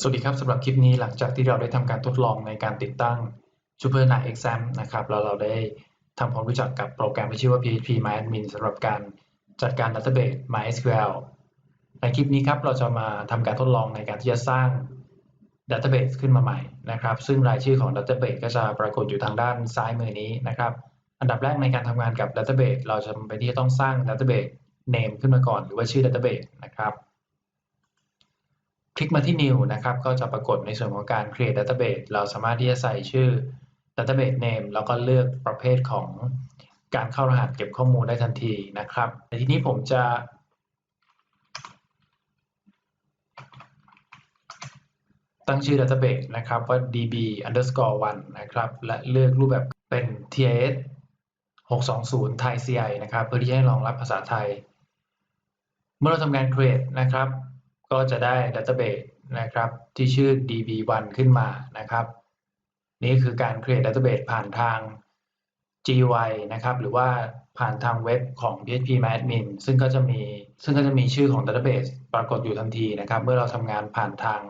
สวัสดีครับสำหรับคลิปนี้หลังจากที่เราได้ทำการทดลองในการติดตั้ง SuperNet Exam นะครับแล้วเราได้ทำความรู้จักกับโปรแกรมที่ชื่อว่า PHP MyAdmin สำหรับการจัดการ Database MySQL ในคลิปนี้ครับเราจะมาทำการทดลองในการที่จะสร้าง Database ขึ้นมาใหม่นะครับ ซึ่งรายชื่อของ Database ก็จะปรากฏอยู่ทางด้านซ้ายมือนี้นะครับ อันดับแรกในการทำงานกับ Database เราจะจำเป็นที่จะต้องสร้าง Database name ขึ้นมาก่อน หรือว่าชื่อ Database นะครับ คลิกมาที่ New นะครับ ก็จะปรากฏในส่วนของการ Create Database เราสามารถที่จะใส่ชื่อ Database Name แล้วก็เลือกประเภทของการเข้ารหัสเก็บข้อมูลได้ทันทีนะครับแต่ทีนี้ผมจะ ตั้งชื่อ Database นะครับว่า db underscore 1นะครับ และเลือกรูปแบบเป็น TIS 620 Thai CI นะครับ เพื่อที่จะให้รองรับภาษาไทย เมื่อเราทำการ create นะครับ ก็จะได้ database นะครับที่ชื่อ db1 ขึ้นมานะครับ นี่คือการ create database ผ่านทาง GUI นะครับหรือว่าผ่านทางเว็บของ phpadmin ซึ่งก็จะมีซึ่งก็จะมีชื่อของ database ปรากฏอยู่ทันทีนะครับ เมื่อเราทำงานผ่านทาง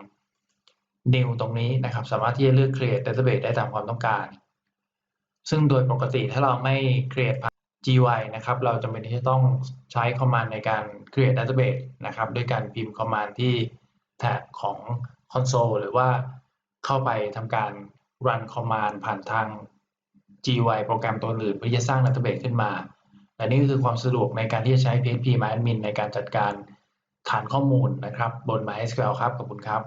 new ตรงนี้นะครับ สามารถที่จะเลือก create database ได้ตามความต้องการ ซึ่งโดยปกติถ้าเราไม่ create GUI นะครับเราจำเป็นที่จะต้องใช้ command ในการ create database นะครับด้วยการพิมพ์ command ที่แท็บของ console หรือว่าเข้าไปทำการ run command ผ่านทาง GUI โปรแกรมตัวอื่นเพื่อจะสร้าง database ขึ้นมาและนี่ก็คือความสะดวกในการที่จะใช้ PHP MyAdmin ในการจัดการฐานข้อมูลนะครับบน MySQL ครับขอบคุณครับ